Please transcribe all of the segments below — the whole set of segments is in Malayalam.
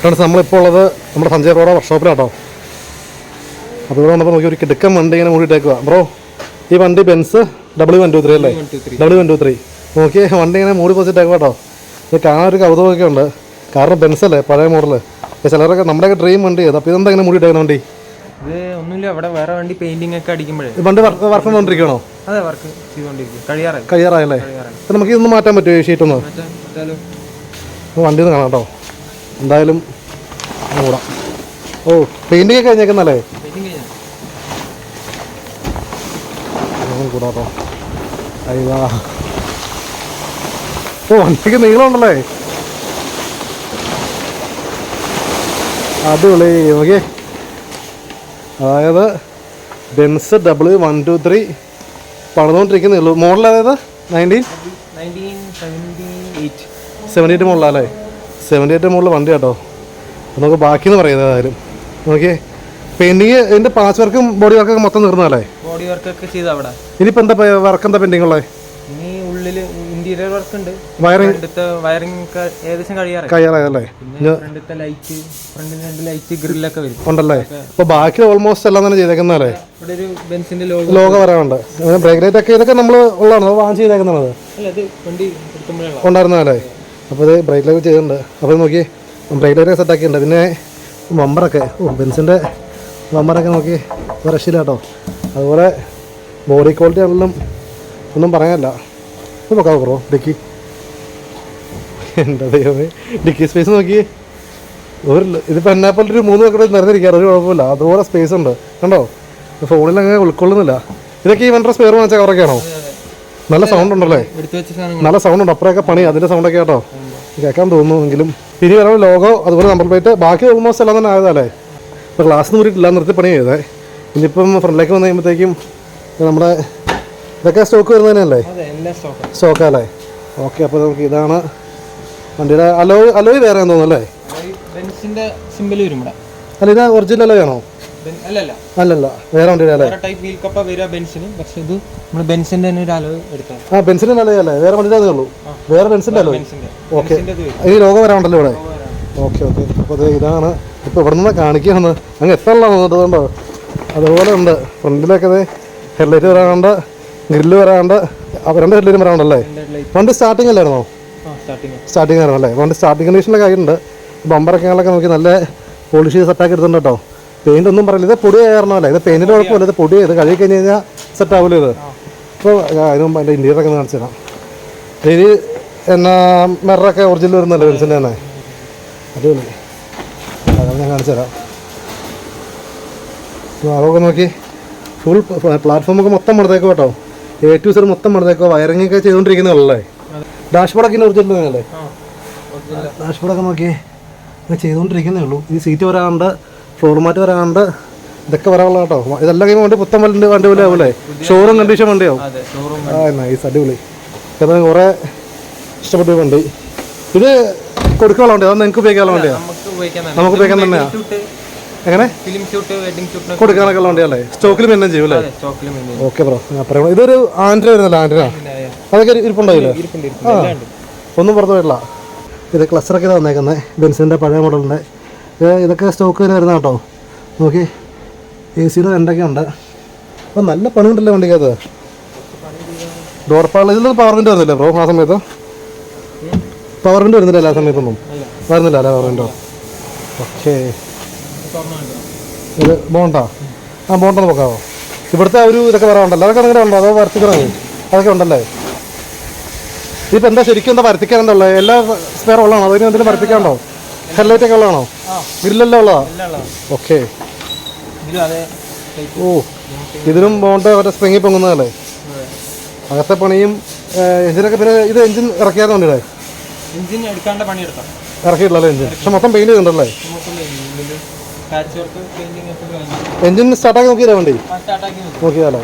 ഫ്രണ്ട്സ് നമ്മളിപ്പോൾ ഉള്ളത് നമ്മുടെ സഞ്ജയ് റോഡ വർക്ക്ഷോപ്പിലാട്ടോ അപ്പോൾ ഇവിടെ വന്നപ്പോൾ നോക്കി ഒരു കിടുക്കൻ വണ്ടി ഇങ്ങനെ മൂടിയിട്ടേക്കുക ബ്രോ ഈ വണ്ടി Benz W one two three അല്ലേ? ഡബ്ല്യു വൺ ടു ത്രീ നോക്കി വണ്ടി ഇങ്ങനെ മൂടി പൊസിച്ചേക്കുക കേട്ടോ ഇത് കാണാൻ ഒരു കൗതുകമൊക്കെ ഉണ്ട്. കാരണം ബെൻസ് അല്ലേ പഴയ മോഡൽ ചിലരൊക്കെ നമ്മുടെയൊക്കെ ഡ്രീം വണ്ടി ചെയ്ത് അപ്പോൾ ഇതെന്താ ഇങ്ങനെ മൂടിയിട്ടേക്കുന്ന വണ്ടി? ഇത് ഒന്നുമില്ല അവിടെ വേറെ വണ്ടി പെയിന്റിംഗ് ഒക്കെ അടിക്കുമ്പോഴേ. വണ്ടി വർക്ക് വർക്ക് ചെയ്തുകൊണ്ടിരിക്കണോ അതെ വർക്ക് ചെയ്തുകൊണ്ടിരിക്കും കഴിയാറായി. കഴിയാറായല്ലേ? നമുക്ക് ഇതൊന്ന് മാറ്റാൻ പറ്റുമോ ഈ ഷീറ്റ് ഒന്ന്? വണ്ടി ഒന്ന് കാണാം കേട്ടോ. എന്തായാലും ഓടാം കൂടാം ഓ പെയിന്റിങ് ഒക്കെ കഴിഞ്ഞേക്കുന്നല്ലേ? കൂടാട്ടോ അയ്യാ. ഓ വണ്ടിക്ക് നീളമുണ്ടല്ലേ? അടിപൊളി നോക്കിയേ. അതായത് Benz double one two three പണിതുകൊണ്ടിരിക്കുന്നേ ഉള്ളൂ മോഡൽ അതായത് നയന്റീൻ സെവന്റി എയ്റ്റ് മുകളിലല്ലേ സെവന്റി എയ്റ്റ് മുകളിൽ വണ്ടി കേട്ടോ അപ്പോൾ നമുക്ക് ബാക്കിയെന്ന് പറയുന്നത് ഏതായാലും. നോക്കിയേ. പെയിന്റിങ് ഇതിന്റെ പാസ് വർക്കും ബോഡി വർക്കൊക്കെ മൊത്തം തീർന്നതല്ലേ? ബോഡി വർക്കൊക്കെ ചെയ്ത അവിടെ. ഇനിയിപ്പോൾ എന്താ വർക്ക് എന്താ പെൻഡിങ് ഉള്ളത് ഇനി ഉള്ളിൽ ഇന്റീരിയർ വർക്ക് ഉണ്ട്. വയറിംഗ് അടുത്ത വയറിംഗ് ഏകദേശം കഴിയാറായി. കയ്യാറായല്ലേ പിന്നെ ഫ്രണ്ടത്തെ ലൈറ്റ് ഫ്രണ്ടിൽ രണ്ട് ലൈറ്റ് ഗ്രില്ലൊക്കെ വരും. ഉണ്ടല്ലേ? അപ്പോൾ ബാക്കി ഓൾമോസ്റ്റ് എല്ലാം തന്നെ ചെയ്തേക്കുന്നല്ലേ ഇവിടെ ഒരു ബെൻസിന്റെ ലോഗോ ലോഗോ വരാനുണ്ട്. ബ്രേക്ക് ലൈറ്റ് ഒക്കെ ഇതൊക്കെ നമ്മൾ ഉള്ളതാണ്? വാങ്ങിച്ച് ചെയ്തേക്കുന്നത് അല്ല ഇത് വണ്ടി എടുക്കുമ്പോഴാണ്? ഉണ്ടായിരുന്നതല്ലേ? അപ്പോൾ ഇത് ബ്രൈറ്റ് ലൈറ്റ് ചെയ്തിട്ടുണ്ട്. അപ്പോൾ നോക്കി ബ്രൈറ്റ് ലൈറ്റ് സെറ്റ് ആക്കിയിട്ടുണ്ട്. പിന്നെ മമ്പറൊക്കെ ഓ ബെൻസിന്റെ മമ്പറൊക്കെ നോക്കി രക്ഷയില്ല കേട്ടോ അതുപോലെ ബോഡി ക്വാളിറ്റി ആണെങ്കിലും ഒന്നും പറയാനല്ല. ഒന്ന് നോക്കാവോ കുറവോ ഡിക്കി. എന്താ ദൈവമേ ഡിക്കി സ്പേസ് നോക്കി. ഒരു ഇതിപ്പോൾ എന്നെ പോലെ ഒരു മൂന്ന് മക്കളെ നിറഞ്ഞിരിക്കാറ് ഒരു കുഴപ്പമില്ല. അതുപോലെ സ്പേസ് ഉണ്ട്. കണ്ടോ? ഫോണിൽ അങ്ങനെ ഉൾക്കൊള്ളുന്നില്ല. ഇതൊക്കെ ഈ വണ്ട സ്പെയർ വാങ്ങിച്ച കവറൊക്കെയാണോ നല്ല സൗണ്ട് ഉണ്ടല്ലേ? നല്ല സൗണ്ട് ഉണ്ട്. അപ്പുറമൊക്കെ പണി അതിന്റെ സൗണ്ടൊക്കെ കേട്ടോ. കേൾക്കാൻ തോന്നുന്നു എങ്കിലും ഇനി വരാൻ ലോഗോ അതുപോലെ നമ്പർ പ്ലേറ്റ് ബാക്കി ഓൾമോസ്റ്റ് എല്ലാം തന്നെ ആയതല്ലേ? ഇപ്പോൾ ഗ്ലാസ് മുറിയിട്ടില്ല നിർത്തി പണി ചെയ്തേ. ഇനിയിപ്പം ഫ്രണ്ടിലേക്ക് വന്നു കഴിയുമ്പോഴത്തേക്കും നമ്മുടെ ഇതൊക്കെ സ്റ്റോക്ക് വരുന്നതന്നെയല്ലേ? സ്റ്റോക്കല്ലേ ഓക്കെ അപ്പോൾ നമുക്ക് ഇതാണ് വണ്ടിയുടെ അലോയ് അലോയ് വേറെ തോന്നുന്നു അല്ലേ? അല്ല ഇത് ഒറിജിനൽ അലോയ് ആണോ? ബെൻ- അല്ലല്ല. വേറെ ബെൻസിന്റെ ആ ബെൻസിന്റെ അല്ലേ? വേറെ വണ്ടിയുടെ അതേ ഉള്ളൂ. വേറെ ബെൻസിന്റെ ഓക്കെ. ബെൻസിന്റെ ഇത് ഈ ലോഗോ വരാനുണ്ടല്ലോ ഇവിടെ? Okay okay. അപ്പോൾ അത് ഇതാണ്. ഇപ്പോൾ ഇവിടെ നിന്ന് കാണിക്കുകയാണ്. അങ്ങ് എത്തല്ല വന്നിട്ടുണ്ടോ അതുപോലെ ഉണ്ട്. ഫ്രണ്ടിലൊക്കെ അത് ഹെഡ്ലൈറ്റ് വരാനുണ്ട്. ഗ്രില്ല് വരാനുണ്ട്. ആ, രണ്ട് ഹെഡ്ലൈറ്റും വരാനുണ്ടല്ലേ? ലൈറ്റ് വണ്ടി സ്റ്റാർട്ടിംഗ് അല്ലായിരുന്നോ? സ്റ്റാർട്ടിംഗ് ആയിരുന്നു അല്ലേ വണ്ടി സ്റ്റാർട്ടിംഗ് കണ്ടീഷനിലൊക്കെ ആയിട്ടുണ്ട് ബമ്പറൊക്കെ നോക്കി നല്ല പോളിഷ് ചെയ്ത് സെറ്റാക്കി എടുത്തിട്ടുണ്ട് കേട്ടോ. പെയിന്റ് ഒന്നും പറയില്ല. ഇത് പൊടി കാരണമല്ല ഇത് പെയിന്റിന് കുഴപ്പമില്ല. ഇത് പൊടി ഇത് കഴുകി കഴിഞ്ഞ് കഴിഞ്ഞാൽ സെറ്റ് ആവില്ല ഇത്? ഇപ്പോൾ അതിന് മുമ്പ് എന്റെ ഒന്ന് കാണിച്ചു തരാം. ഇനി എന്നാ മെറൊക്കെ ഒറിജിനൽ വരുന്നല്ലോ ബെൻസിന്റെ തന്നെ? അടിപൊളി. അതാണ് ഞാൻ കാണിച്ചു തരാം. അതൊക്കെ നോക്കി. ഫുൾ പ്ലാറ്റ്ഫോമൊക്കെ മൊത്തം മടത്തേക്കോ കേട്ടോ. എ ടു സെഡ് മൊത്തം മടത്തേക്കോ. വയറിംഗ് ഒക്കെ ചെയ്തുകൊണ്ടിരിക്കുന്നതല്ലേ ഡാഷ്ബോർഡൊക്കെ ഒറിജിനൽ തന്നെയല്ലേ? ഡാഷ് ഡാഷ്ബോർഡൊക്കെ നോക്കി. ചെയ്തുകൊണ്ടിരിക്കുന്നേ ഉള്ളൂ. ഈ സീറ്റ് വരാനുണ്ട് ഫ്ലോർ മാറ്റ് വരാണ്ട് ഇതൊക്കെ വരാനുള്ള കേട്ടോ ഇതെല്ലാം കഴിയുമ്പോൾ വണ്ടി പുത്തൻ വണ്ടി വണ്ടി പോലെ ആവൂലേ ഷോറൂം കണ്ടീഷൻ വണ്ടിയാവും ആ നൈസ് അടിപൊളി. കാരണം കുറേ ഇഷ്ടപ്പെട്ട വണ്ടി. ഇത് കൊടുക്കാനുള്ള വണ്ടി അതൊന്നും നിങ്ങൾക്ക് ഉപയോഗിക്കാനുള്ള വണ്ടിയാണ് നമുക്ക് ഉപയോഗിക്കാൻ ഷൂട്ട് എങ്ങനെ? കൊടുക്കാനൊക്കെ ഉള്ള വണ്ടിയല്ലേ സ്റ്റോക്കിൽ മെയിൻ ചെയ്യും അല്ലേ? ഓക്കെ ബ്രോ ഞാൻ പറയാം. ഇതൊരു ആൻഡ്ര വരുന്നല്ലോ ആൻഡ്ര അതൊക്കെ ഇരിപ്പുണ്ടാവില്ലേ? ആ. ഒന്നും പുറത്ത് പോയിട്ടില്ല. ഇത് ക്ലസ്റ്ററൊക്കെ തന്നേക്കുന്നത് ബെൻസിന്റെ പഴയ മോഡലിന്റെ ഇതൊക്കെ സ്റ്റോക്ക് വരുന്ന കേട്ടോ. നോക്കി. എ സിയുടെ രണ്ടൊക്കെ ഉണ്ട്. അപ്പോൾ നല്ല പണി ഉണ്ടല്ലോ വണ്ടിക്കകത്ത് ഡോർപ്പാൾ ഇതിൽ പവർ വിൻഡോ വരുന്നില്ലേ ബ്രോ ആ സമയത്ത്? പവർ വിൻഡോ വരുന്നില്ല എല്ലാ സമയത്തൊന്നും? വരുന്നില്ല അല്ലേ പവർ വിൻഡോ ഓക്കെ ഇത് ബോണ്ടാ ആ? ബോണ്ട നോക്കാവോ ഇവിടുത്തെ ഒരു ഇതൊക്കെ വരാറുണ്ടല്ലോ അതൊക്കെ അങ്ങനെ ഉണ്ടോ? അതോ വരത്തിക്കണോ? അതൊക്കെ ഉണ്ടല്ലേ? ഇതിപ്പോൾ എന്താ ശരിക്കും എന്താ വരത്തിക്കാനുണ്ടല്ലോ എല്ലാ സ്പെയർ ഉള്ളതാണോ? അതിന് എന്തെങ്കിലും വരത്തിക്കാനുണ്ടോ? ഹെഡ്ലൈറ്റ് ഒക്കെ ഉള്ളതാണോ? ഗ്രില്ലെല്ലാം ഉള്ളതാ? ഓക്കെ. ഓ ഇതിനും ബോണ്ട് മറ്റേ സ്പ്രിങ്ങി പൊങ്ങുന്നതല്ലേ? അകത്തെ പണിയും എഞ്ചിനൊക്കെ പിന്നെ ഇത് എഞ്ചിൻ ഇറക്കിയാതെ വണ്ടിയുടെ എഞ്ചിൻ എടുക്കാണ്ട പണിയെടുക്കാം ഇറക്കിയിട്ടല്ലോ എഞ്ചിൻ? പക്ഷെ മൊത്തം പെയിന്റ് ചെയ്തിട്ടുണ്ടല്ലേ? എഞ്ചിൻ സ്റ്റാർട്ടാക്കി നോക്കിയാ വണ്ടി? ആ സ്റ്റാർട്ടാക്കി നോക്കി. നോക്കിയാലോ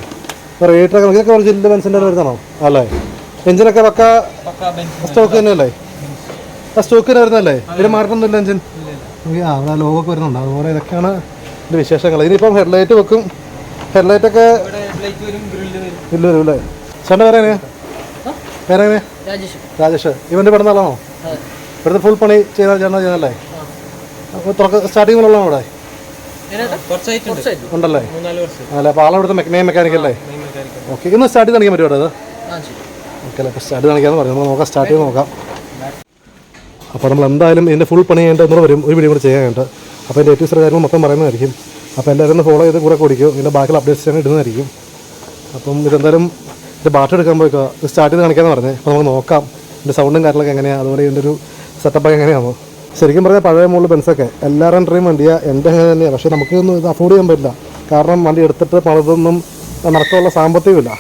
റേറ്റൊക്കെ നോക്കി. ഇതൊക്കെ ജില്ല ബെൻസിന്റെ വരുന്നതാണോ? അല്ലേ? എഞ്ചിനൊക്കെ പക്ക സ്റ്റോക്ക് തന്നെയല്ലേ? ആ സ്റ്റോക്ക് തന്നെ വരുന്നല്ലേ ഇതിന് മാറ്റമൊന്നുമില്ല എഞ്ചിൻ. നോക്കി ആ അവിടെ ലോഗോ ഒക്കെ വരുന്നുണ്ട്. അതുപോലെ ഇതൊക്കെയാണ് ഇതിന്റെ വിശേഷങ്ങൾ. ഇനിയിപ്പം ഹെഡ്ലൈറ്റ് വെക്കും. ഹെഡ്ലൈറ്റ് ഒക്കെ ഇവിടെ ലൈറ്റ് വരും ഗ്രില്ല് വരും ഇല്ല. വരും അല്ലേ ചേട്ടന്റെ പേര് എങ്ങനെയാ? പേര് രാജേഷ്. രാജേഷ്. ഇവന്റെ പെടുന്ന ആളാണോ? ഇവിടുത്തെ ഫുൾ പണി ചെയ്താൽ ചേട്ടനാ ചെയ്യുന്നല്ലേ സ്റ്റാർട്ടിംഗ് തുറക്ക സ്റ്റാർട്ടിങ്ങിലുള്ള ഇവിടെ? ഉണ്ടല്ലേ? അല്ല അപ്പോൾ ആളവിടുത്തെ മെക്കനിക് മെക്കാനിക് അല്ലേ? മെയിൻ ഓക്കെ ഇന്ന് സ്റ്റാർട്ട് ചെയ്ത് കാണിക്കാൻ പറ്റുമോ അത് ഓക്കെ അല്ലേ അപ്പോൾ സ്റ്റാർട്ട് കാണിക്കാമെന്ന് പറഞ്ഞു. നമുക്ക് നോക്കാം സ്റ്റാർട്ട് ചെയ്ത് നോക്കാം. അപ്പോൾ നമ്മൾ എന്തായാലും ഇതിന്റെ ഫുൾ പണി ചെയ്യേണ്ട ഒന്നുകൂടെ വരും. ഒരു വീഡിയോ കൂടെ ചെയ്യാനുണ്ട് അപ്പോൾ എന്റെ ഏറ്റവും കാര്യങ്ങൾ മൊത്തം പറയുന്നതായിരിക്കും. അപ്പോൾ എല്ലാവരും ഒന്ന് ഫോളോ ചെയ്ത് കൂടെ കുടിക്കും ഇതിന്റെ ബാക്കിയുള്ള അപ്ഡേറ്റ്സ് ഞാൻ ഇടുന്നതായിരിക്കും. അപ്പം ഇതെന്തായാലും ഇതിന്റെ ബാറ്ററി എടുക്കാൻ പോയിക്കോ ഇത് സ്റ്റാർട്ട് ചെയ്ത് കാണിക്കാമെന്ന് പറഞ്ഞേ. അപ്പോൾ നമുക്ക് നോക്കാം. ഇതിന്റെ സൗണ്ടും കാര്യങ്ങളൊക്കെ എങ്ങനെയാണ് അതുപോലെ ഇതിന്റെ ഒരു സെറ്റപ്പൊക്കെ എങ്ങനെയാണോ? ശരിക്കും പറഞ്ഞാൽ പഴയ മുകളിൽ ബെൻസൊക്കെ എല്ലാവരും ഡ്രീം വണ്ടിയാണ് എന്റെ അങ്ങനെ തന്നെയാണ് പക്ഷേ നമുക്കൊന്നും ഇത് അഫോർഡ് ചെയ്യാൻ പറ്റില്ല. കാരണം വണ്ടി എടുത്തിട്ട് പണിതൊന്നും നടക്കാനുള്ള സാമ്പത്തികമില്ല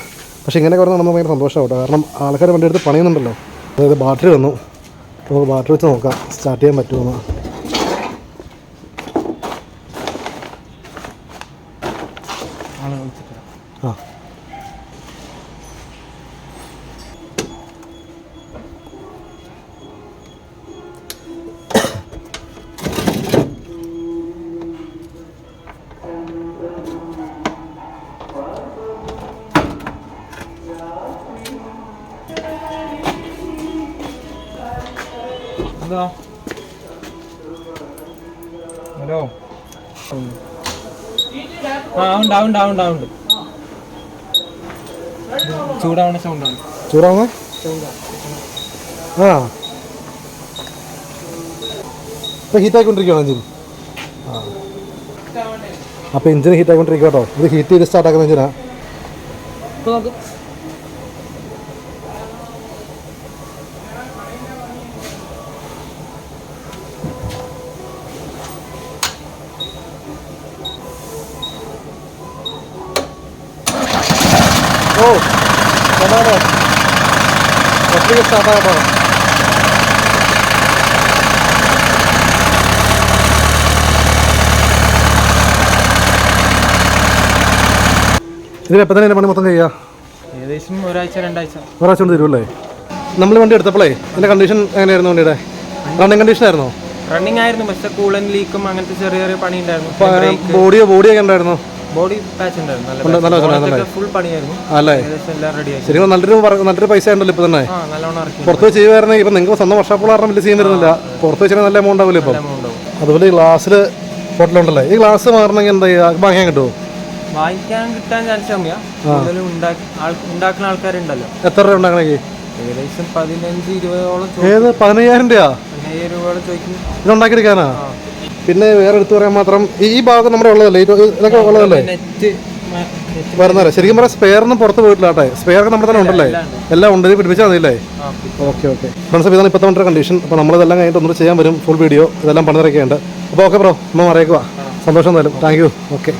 പക്ഷേ ഇങ്ങനെ കുറഞ്ഞാൽ നമുക്ക് ഭയങ്കര സന്തോഷമാവട്ടെ കാരണം ആൾക്കാർ വണ്ടി എടുത്ത് പണിയുന്നുണ്ടല്ലോ. അതായത് ബാറ്ററി വന്നു. നമുക്ക് ബാറ്ററി വെച്ച് നോക്കാം. സ്റ്റാർട്ട് ചെയ്യാൻ പറ്റുമെന്ന് ആ. എന്താ? ഹലോ. ആ ഉണ്ട് ഉണ്ട് ഉണ്ട് ഉണ്ട്. ചൂടാവണ സൗണ്ടാണ് ചൂടാവണ? ആ. ഇപ്പൊ ഹീറ്റായിക്കൊണ്ടിരിക്കുകയാണ് എഞ്ചിൻ അപ്പോൾ എഞ്ചിൻ ഹീറ്റായിക്കൊണ്ടിരിക്കുക കേട്ടോ ഇത് ഹീറ്റ് ചെയ്ത് സ്റ്റാർട്ടാക്കുന്ന എഞ്ചിനാ ഓ സമാധാനം ഒത്തിരി സ്റ്റാർട്ടാകട്ടോ ഇതിലെപ്പോൾ തന്നെ പണി മൊത്തം ചെയ്യുക? ഏകദേശം ഒരാഴ്ച രണ്ടാഴ്ച. ഒരാഴ്ച കൊണ്ട് തരുമല്ലേ നമ്മൾ വണ്ടി എടുത്തപ്പോഴേ ഇതിന്റെ കണ്ടീഷൻ എങ്ങനെയായിരുന്നു വണ്ടിയുടെ? റണ്ണിങ് കണ്ടീഷൻ ആയിരുന്നോ? റണ്ണിങ് ആയിരുന്നു പക്ഷെ കൂളൻ ലീക്കും അങ്ങനത്തെ ചെറിയ ചെറിയ പണി ഉണ്ടായിരുന്നു ബോഡിയോ ബോഡിയൊക്കെ ഉണ്ടായിരുന്നു? ബോഡി പാച്ച് ഉണ്ടായിരുന്നു. നല്ല ഫുൾ പണിയായിരുന്നു. അല്ലേ? ശരിക്കും നല്ലൊരു നല്ലൊരു പൈസ ഉണ്ടല്ലോ ഇപ്പൊ തന്നെ. പുറത്ത് വെച്ച് ചെയ്യുമായിരുന്നെങ്കിൽ ഇപ്പൊ നിങ്ങൾക്ക് സ്വന്തം വർഷാപ്പുള്ള കാരണം വലിയ സീൻ വരുന്നില്ല. പുറത്ത് വെച്ചാൽ നല്ല എമൗണ്ട് ആവില്ല ഇപ്പം? അതുപോലെ ഗ്ലാസ്സിൽ ബോട്ടിലുണ്ടല്ലേ ഈ ഗ്ലാസ് മാറണമെങ്കിൽ എന്താ ചെയ്യുക വാങ്ങിക്കാൻ കിട്ടുമോ വാങ്ങിക്കാൻ കിട്ടാൻ ചാൻസ് കമ്മിയാ. ഉണ്ടാക്കുന്ന ആൾക്കാരുണ്ടല്ലോ. എത്ര രൂപ ഉണ്ടാക്കണമെങ്കിൽ? ഏകദേശം പതിനഞ്ച് ഇരുപതോളം ഏത്? പതിനയ്യായിരം രൂപ പതിനയ്യായിരം രൂപയോളം ചോദിക്കും. ഇത് ഉണ്ടാക്കിയെടുക്കാനാ പിന്നെ വേറെ എടുത്തു പറയാൻ മാത്രം ഈ ഈ ഭാഗം നമ്മുടെ ഉള്ളതല്ലേ? ഇതൊക്കെ ഉള്ളതല്ലേ? വരുന്നല്ലേ ശരിക്കും പറയാം സ്പെയറൊന്നും പുറത്ത് പോയിട്ടില്ല കേട്ടെ. സ്പെയർ ഒക്കെ നമ്മുടെ തന്നെ ഉണ്ടല്ലേ? എല്ലാം ഉണ്ട്. ഇത് പിടിപ്പിച്ചാൽ മതിയല്ലേ? Okay okay. ഫ്രണ്ട്സ് അപ്പോൾ ഇതാണ് ഇപ്പോഴത്തെ നമ്മുടെ കണ്ടീഷൻ അപ്പോൾ നമ്മളിതെല്ലാം കഴിഞ്ഞിട്ട് ഒന്നുകൂടി ചെയ്യാൻ വരും. ഫുൾ വീഡിയോ ഇതെല്ലാം പണിതിറക്കിയുണ്ട് അപ്പോൾ ഓക്കെ ബ്രോ. നമ്മൾ അറിയിക്കുക സന്തോഷം തരും താങ്ക് യു ഓക്കെ